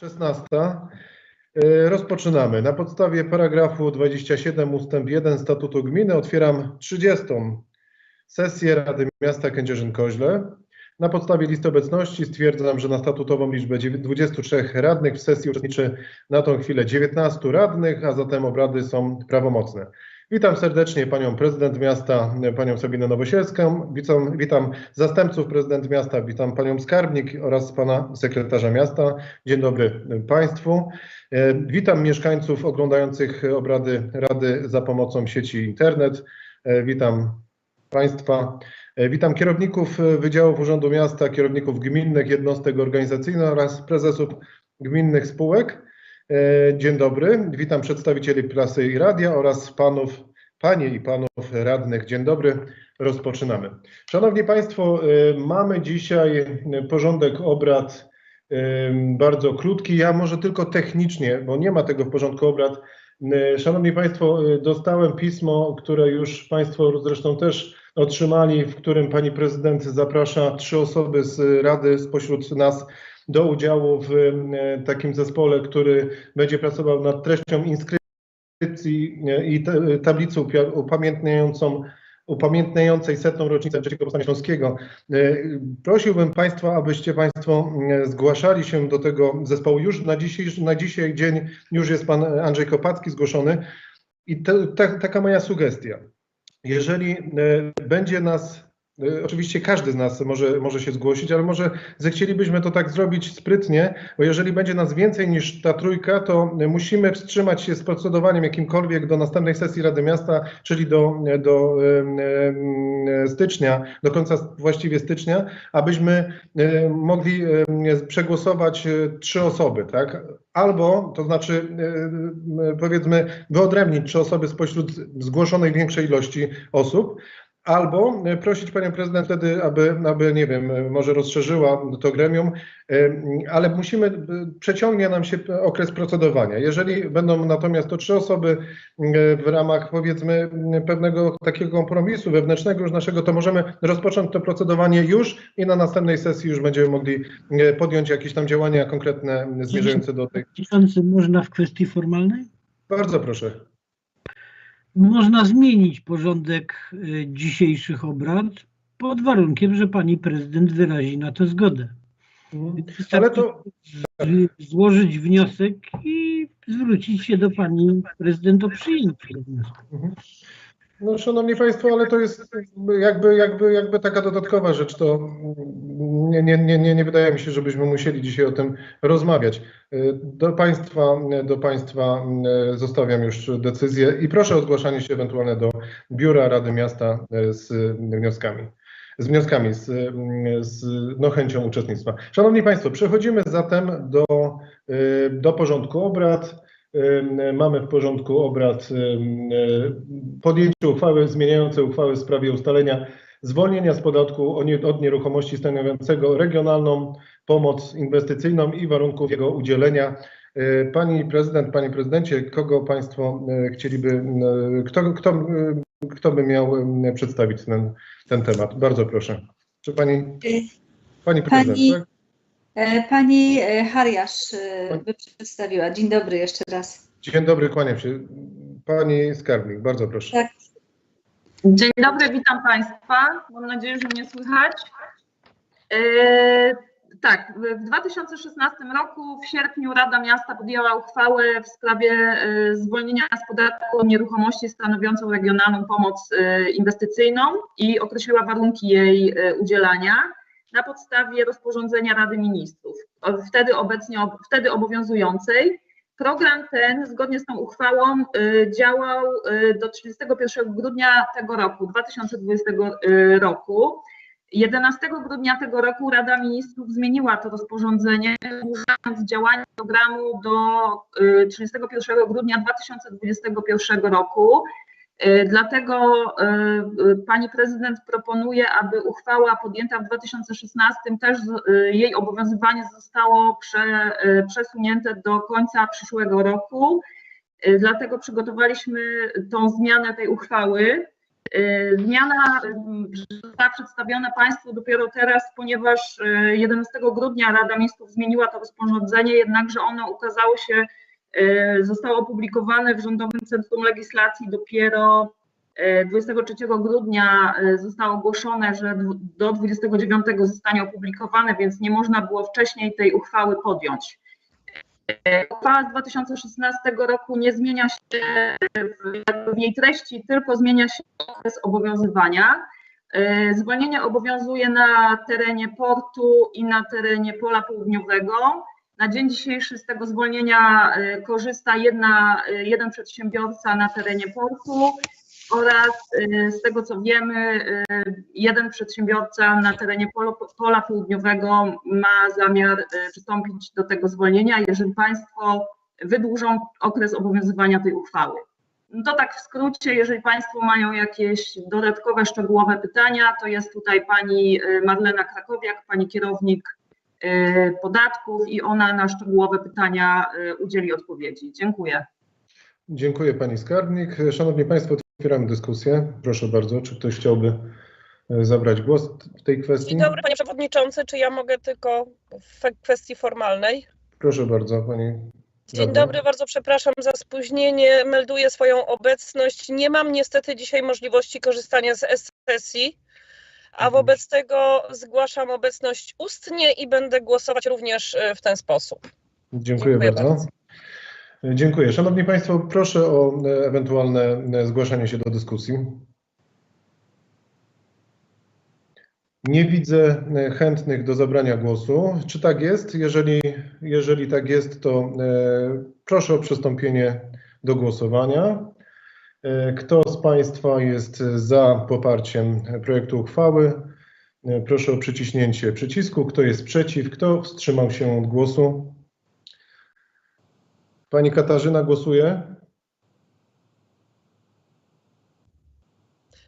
16. E, Rozpoczynamy. Na podstawie paragrafu 27 ustęp 1 Statutu Gminy otwieram 30. sesję Rady Miasta Kędzierzyn-Koźle. Na podstawie listy obecności stwierdzam, że na statutową liczbę dziewię- 23 radnych w sesji uczestniczy na tą chwilę 19 radnych, a zatem obrady są prawomocne. Witam serdecznie panią prezydent miasta, panią Sabinę Nowosielską, witam, witam zastępców prezydent miasta, witam panią skarbnik oraz pana sekretarza miasta. Dzień dobry państwu. E, Witam mieszkańców oglądających obrady Rady za pomocą sieci internet. E, Witam państwa. E, Witam kierowników Wydziałów Urzędu Miasta, kierowników gminnych, jednostek organizacyjnych oraz prezesów gminnych spółek. E, Dzień dobry. Witam przedstawicieli prasy i radia oraz panów, panie i panów radnych. Dzień dobry. Rozpoczynamy. Szanowni Państwo, e, mamy dzisiaj porządek obrad e, bardzo krótki. Ja może tylko technicznie, bo nie ma tego w porządku obrad. Szanowni Państwo, dostałem pismo, które już Państwo zresztą też otrzymali, w którym Pani Prezydent zaprasza trzy osoby z Rady spośród nas do udziału w e, takim zespole, który będzie pracował nad treścią inskrypcji e, i tablicy upia- upamiętniającą upamiętniającej setną rocznicę III Powstania Śląskiego. E, Prosiłbym Państwa, abyście Państwo e, zgłaszali się do tego zespołu. Już na dzisiaj, na dzisiaj dzień już jest Pan Andrzej Kopacki zgłoszony. I te, te, taka moja sugestia. Jeżeli e, będzie nas, e, oczywiście każdy z nas może, może się zgłosić, ale może zechcielibyśmy to tak zrobić sprytnie, bo jeżeli będzie nas więcej niż ta trójka, to musimy wstrzymać się z procedowaniem jakimkolwiek do następnej sesji Rady Miasta, czyli do, do em, em, stycznia, do końca właściwie stycznia, abyśmy mogli przegłosować trzy osoby, tak? Albo, to znaczy, powiedzmy, wyodrębnić trzy osoby spośród zgłoszonej większej ilości osób, albo e, prosić panią prezydent wtedy, aby, aby, nie wiem, e, może rozszerzyła to gremium, e, ale musimy, przeciągnie nam się okres procedowania. Jeżeli będą natomiast to trzy osoby w ramach, powiedzmy, pewnego takiego kompromisu wewnętrznego już naszego, to możemy rozpocząć to procedowanie już i na następnej sesji już będziemy mogli podjąć jakieś tam działania konkretne zmierzające do tej. Można w kwestii formalnej? Bardzo proszę. Można zmienić porządek y, dzisiejszych obrad pod warunkiem, że pani prezydent wyrazi na to zgodę. Ale to Złożyć wniosek i zwrócić się do pani prezydent o przyjęcie wniosku. No, szanowni Państwo, ale to jest jakby, jakby, jakby taka dodatkowa rzecz, to nie, nie, nie, nie, wydaje mi się, żebyśmy musieli dzisiaj o tym rozmawiać. Do Państwa, do państwa zostawiam już decyzję i proszę o zgłaszanie się ewentualnie do Biura Rady Miasta z wnioskami. Z wnioskami, z, z no, chęcią uczestnictwa. Szanowni Państwo, przechodzimy zatem do, do porządku obrad. Mamy w porządku obrad y, podjęcie uchwały zmieniającej uchwałę w sprawie ustalenia zwolnienia z podatku od nieruchomości stanowiącego regionalną pomoc inwestycyjną i warunków jego udzielenia. Y, Pani prezydent, panie prezydencie, kogo państwo y, chcieliby, kto, kto, kto by miał przedstawić ten, ten temat? Bardzo proszę. Czy pani, pani prezydent, Pani- tak? E, Pani e, Hariasz e, by przedstawiła. Dzień dobry jeszcze raz. Dzień dobry, kłaniam się. Pani skarbnik, bardzo proszę. Tak. Dzień dobry, witam Państwa. Mam nadzieję, że mnie słychać. Tak, w 2016 roku w sierpniu Rada Miasta podjęła uchwałę w sprawie e, zwolnienia z podatku od nieruchomości stanowiącą regionalną pomoc e, inwestycyjną i określiła warunki jej e, udzielania na podstawie rozporządzenia Rady Ministrów, wtedy obecnie wtedy obowiązującej. Program ten, zgodnie z tą uchwałą, y, działał y, do 31 grudnia tego roku, 2020 y, roku. 11 grudnia tego roku Rada Ministrów zmieniła to rozporządzenie, wydłużając działanie programu do y, 31 grudnia 2021 roku. Y, Dlatego y, y, pani prezydent proponuje, aby uchwała podjęta w 2016 też jej obowiązywanie zostało prze, przesunięte do końca przyszłego roku. Dlatego przygotowaliśmy tą zmianę tej uchwały. Zmiana została przedstawiona Państwu dopiero teraz, ponieważ y, 11 grudnia Rada Ministrów zmieniła to rozporządzenie, jednakże ono ukazało się, zostało opublikowane w Rządowym Centrum Legislacji dopiero y, 23 grudnia y, zostało ogłoszone, że do 29 zostanie opublikowane, więc nie można było wcześniej tej uchwały podjąć. Uchwała z 2016 roku nie zmienia się w- jej treści, tylko zmienia się okres obowiązywania. Zwolnienie obowiązuje na terenie portu i na terenie pola południowego. Na dzień dzisiejszy z tego zwolnienia y, korzysta jedna, y, jeden przedsiębiorca na terenie portu oraz y, z tego co wiemy, jeden przedsiębiorca na terenie pola południowego ma zamiar przystąpić do tego zwolnienia, jeżeli Państwo wydłużą okres obowiązywania tej uchwały. No to tak w skrócie, jeżeli Państwo mają jakieś dodatkowe, szczegółowe pytania, to jest tutaj pani Marlena Krakowiak, pani kierownik podatków i ona na szczegółowe pytania y, udzieli odpowiedzi. Dziękuję. Dziękuję Pani Skarbnik. Szanowni Państwo, otwieramy dyskusję. Proszę bardzo, czy ktoś chciałby e, zabrać głos w tej kwestii? Dzień dobry, panie przewodniczący. Czy ja mogę tylko w kwestii formalnej? Proszę bardzo, Pani. Dzień dobry, bardzo przepraszam za spóźnienie. Melduję swoją obecność. Nie mam niestety dzisiaj możliwości korzystania z sesji, a Mhm. wobec tego zgłaszam obecność ustnie i będę głosować również e, w ten sposób. Dziękuję, Dziękuję bardzo. bardzo. Dziękuję. Szanowni Państwo, proszę o e, ewentualne e, zgłaszanie się do dyskusji. Nie widzę chętnych do zabrania głosu. Czy tak jest? Jeżeli, jeżeli tak jest, to proszę o przystąpienie do głosowania. Kto z Państwa jest za poparciem projektu uchwały? Proszę o przyciśnięcie przycisku. Kto jest przeciw? Kto wstrzymał się od głosu? Pani Katarzyna głosuje?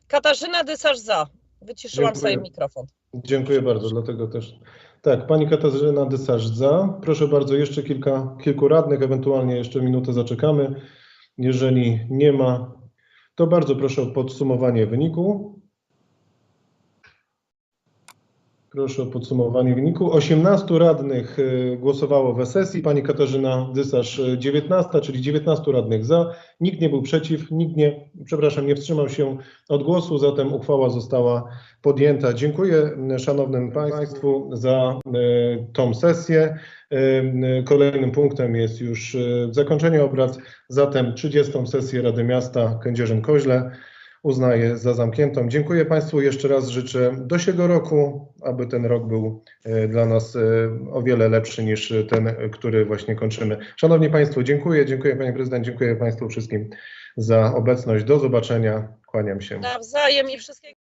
Katarzyna Dysarz za. Wyciszyłam Dziękuję. sobie mikrofon. Dziękuję bardzo, dlatego też. Tak, pani Katarzyna Dysarz za. Proszę bardzo, jeszcze kilka, kilku radnych, ewentualnie jeszcze minutę zaczekamy. Jeżeli nie ma, to bardzo proszę o podsumowanie wyniku. Proszę o podsumowanie wyniku. 18 radnych y, głosowało w sesji. Pani Katarzyna Dysarz y, 19, czyli 19 radnych za. Nikt nie był przeciw, nikt nie, przepraszam, nie wstrzymał się od głosu, zatem uchwała została podjęta. Dziękuję m, szanownym Państwu za tą sesję. Kolejnym punktem jest już zakończenie obrad, zatem 30. sesję Rady Miasta Kędzierzyn-Koźle uznaję za zamkniętą. Dziękuję Państwu jeszcze raz, życzę dosiego roku, aby ten rok był e, dla nas e, o wiele lepszy niż ten, który właśnie kończymy. Szanowni Państwo, dziękuję, dziękuję Panie Prezydent, dziękuję Państwu wszystkim za obecność. Do zobaczenia, kłaniam się. Nawzajem i wszystkiego.